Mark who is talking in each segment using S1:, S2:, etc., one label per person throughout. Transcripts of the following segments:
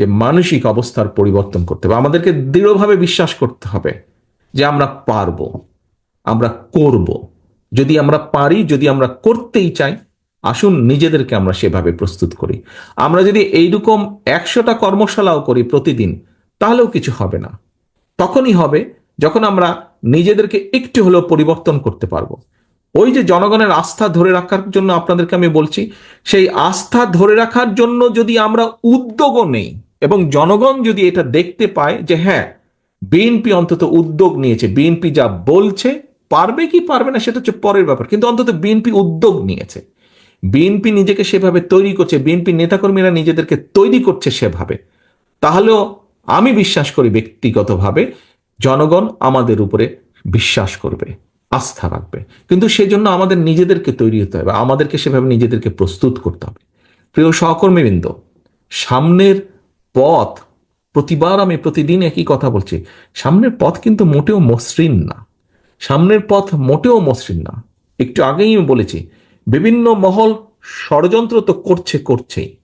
S1: যে মানসিক অবস্থার পরিবর্তন করতে হবে। আমাদেরকে দৃঢ়ভাবে বিশ্বাস করতে হবে যে আমরা পারব, আমরা করব। যদি আমরা পারি, যদি আমরা করতেই চাই, আসুন নিজেদেরকে আমরা সেভাবে প্রস্তুত করি। আমরা যদি এইরকম একশোটা কর্মশালাও করি প্রতিদিন, তাহলেও কিছু হবে না। তখনই হবে যখন আমরা নিজেদেরকে একটু হলেও পরিবর্তন করতে পারব। ওই যে জনগণের আস্থা ধরে রাখার জন্য আপনাদেরকে আমি বলছি, সেই আস্থা ধরে রাখার জন্য যদি আমরা উদ্যোগও নেই এবং জনগণ যদি এটা দেখতে পায় যে হ্যাঁ বিএনপি অন্তত উদ্যোগ নিয়েছে, বিএনপি যা বলছে, পারবে কি পারবে না সেটা হচ্ছে পরের ব্যাপার। কিন্তু অন্তত বিএনপি উদ্যোগ নিয়েছে। বিএনপি নিজেকে সেভাবে তৈরি করছে, বিএনপি নেতাকর্মীরা নিজেদেরকে তৈরি করছে সেভাবে। তাহলেও আমি বিশ্বাস করি ব্যক্তিগতভাবে জনগণ আমাদের উপরে বিশ্বাস করবে, আস্থা রাখবে। কিন্তু সেজন্য আমাদের নিজেদেরকে তৈরি হতে হবে, আমাদেরকে সেভাবে নিজেদেরকে প্রস্তুত করতে হবে। প্রিয় সহকর্মীবৃন্দ, সামনের পথ। প্রতিবার আমি প্রতিদিন একই কথা বলছি। সামনের পথ কিন্তু মোটেও মসৃণ না। সামনের পথ মোটেও মসৃণ না। একটু আগেই আমি বলেছি, বিভিন্ন মহল ষড়যন্ত্র তো করছে করছেই।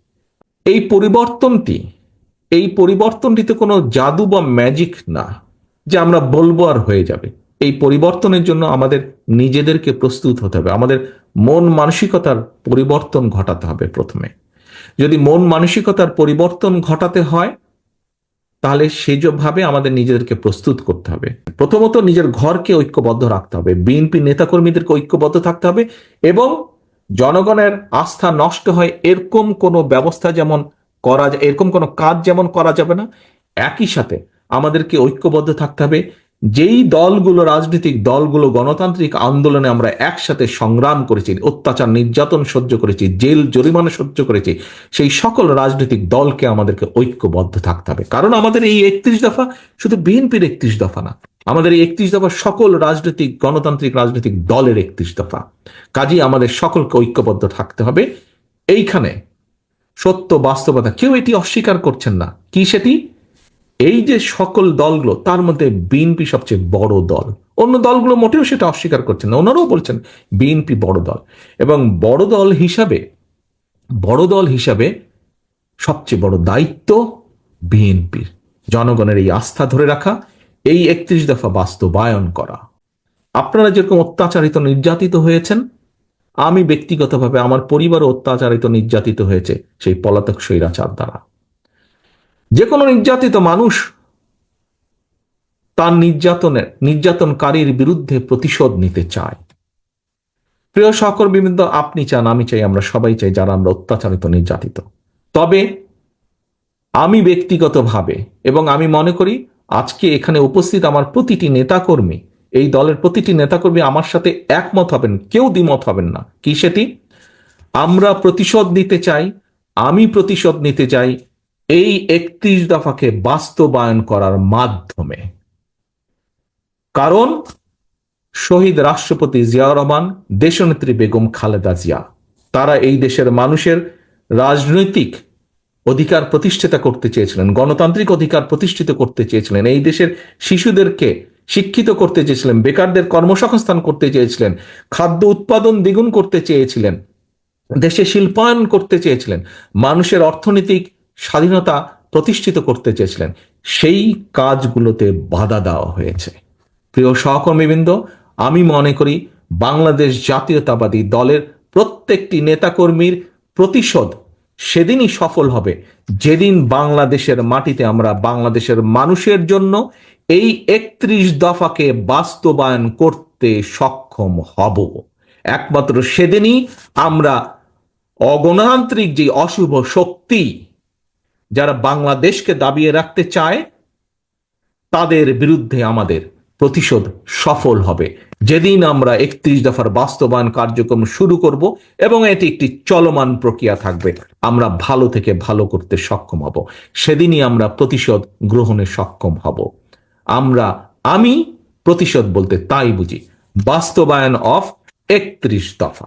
S1: এই পরিবর্তনটি, এই পরিবর্তনটিতে কোনো জাদু বা ম্যাজিক না যে আমরা বলব আর হয়ে যাবে। এই পরিবর্তনের জন্য আমাদের নিজেদেরকে প্রস্তুত হতে হবে। আমাদের মন মানসিকতার পরিবর্তন ঘটাতে হবে প্রথমে। যদি মন মানসিকতার পরিবর্তন ঘটাতে হয়, তাহলে সেভাবে আমাদের নিজেদেরকে প্রস্তুত করতে হবে। প্রথমত নিজের ঘরকে ঐক্যবদ্ধ রাখতে হবে বিএনপি নেতাকর্মীদেরকে ঐক্যবদ্ধ থাকতে হবে এবং জনগণের আস্থা নষ্ট হয়, এরকম কোনো ব্যবস্থা যেমন করা এরকম কোনো কাজ যেমন করা যাবে না, একই সাথে আমাদেরকে ঐক্যবদ্ধ থাকতে হবে যেই দলগুলো, রাজনৈতিক দলগুলো গণতান্ত্রিক আন্দোলনে আমরা একসাথে সংগ্রাম করেছি, অত্যাচার, নির্যাতন সহ্য করেছি, জেল, জরিমানা সহ্য করেছি, সেই সকল রাজনৈতিক দলকে আমাদেরকে ঐক্যবদ্ধ থাকতে হবে। কারণ আমাদের এই একত্রিশ দফা শুধু বিএনপির একত্রিশ দফা না, আমাদের এই একত্রিশ দফা সকল রাজনৈতিক, গণতান্ত্রিক রাজনৈতিক দলের একত্রিশ দফা। কাজেই আমাদের সকলকে ঐক্যবদ্ধ থাকতে হবে। এইখানে সত্য, বাস্তবতা কেউ এটি অস্বীকার করছেন না। কি সেটি? এই যে সকল দলগুলো, তার মধ্যে বিএনপি সবচেয়ে বড় দল। অন্য দলগুলো মোটেও সেটা অস্বীকার করছেন না। ওনারাও বলছেন বিএনপি বড় দল। এবং বড় দল হিসাবে, বড় দল হিসাবে সবচেয়ে বড় দায়িত্ব বিএনপির। জনগণের এই আস্থা ধরে রাখা, এই একত্রিশ দফা বাস্তবায়ন করা। আপনারা যেরকম অত্যাচারিত নির্যাতিত হয়েছেন, আমি ব্যক্তিগতভাবে আমার পরিবারও অত্যাচারিত নির্যাতিত হয়েছে সেই পলাতক স্বৈরাচার দ্বারা। যে কোনো নির্যাতিত মানুষ তার নির্যাতনের নির্যাতনকারীর বিরুদ্ধে প্রতিশোধ নিতে চায়। প্রিয় বিভিন্ন আপনি চান, আমি চাই, আমরা সবাই চাই যারা আমরা অত্যাচারিত, নির্যাতিত। তবে আমি ব্যক্তিগতভাবে এবং আমি মনে করি আজকে এখানে উপস্থিত আমার প্রতিটি নেতাকর্মী, এই দলের প্রতিটি নেতাকর্মী আমার সাথে একমত হবেন, কেউ দ্বিমত হবেন না। কি সেটি? আমরা প্রতিশোধ নিতে চাই, আমি প্রতিশোধ নিতে চাই এই একত্রিশ দফাকে বাস্তবায়ন করার মাধ্যমে। কারণ শহীদ রাষ্ট্রপতি জিয়াউর রহমান, দেশনেত্রী বেগম খালেদা জিয়া, তারা এই দেশের মানুষের রাজনৈতিক অধিকার প্রতিষ্ঠিত করতে চেয়েছিলেন, গণতান্ত্রিক অধিকার প্রতিষ্ঠিত করতে চেয়েছিলেন, এই দেশের শিশুদেরকে শিক্ষিত করতে চেয়েছিলেন, বেকারদের কর্মসংস্থান করতে চেয়েছিলেন, খাদ্য উৎপাদন দ্বিগুণ করতে চেয়েছিলেন, দেশে শিল্পায়ন করতে চেয়েছিলেন, মানুষের অর্থনৈতিক স্বাধীনতা প্রতিষ্ঠিত করতে চেয়েছিলেন। সেই কাজগুলোতে বাধা দেওয়া হয়েছে। প্রিয় সহকর্মীবৃন্দ, আমি মনে করি বাংলাদেশ জাতীয়তাবাদী দলের প্রত্যেকটি নেতাকর্মীর প্রতিশোধ সেদিনই সফল হবে। যেদিন বাংলাদেশের মাটিতে আমরা বাংলাদেশের মানুষের জন্য এই একত্রিশ দফাকে বাস্তবায়ন করতে সক্ষম হব। একমাত্র সেদিনই আমরা অগণতান্ত্রিক যে অশুভ শক্তি যারা বাংলাদেশকে দাবিয়ে রাখতে চায়, তাদের বিরুদ্ধে আমাদের প্রতিশোধ সফল হবে। যেদিন আমরা একত্রিশ দফার বাস্তবায়ন কার্যক্রম শুরু করব এবং এটি একটি চলমান প্রক্রিয়া থাকবে, আমরা ভালো থেকে ভালো করতে সক্ষম হব। সেদিনই আমরা প্রতিশোধ গ্রহণে সক্ষম হব। আমরা, আমি প্রতিশোধ বলতে তাই বুঝি। বাস্তবায়ন অফ একত্রিশ দফা।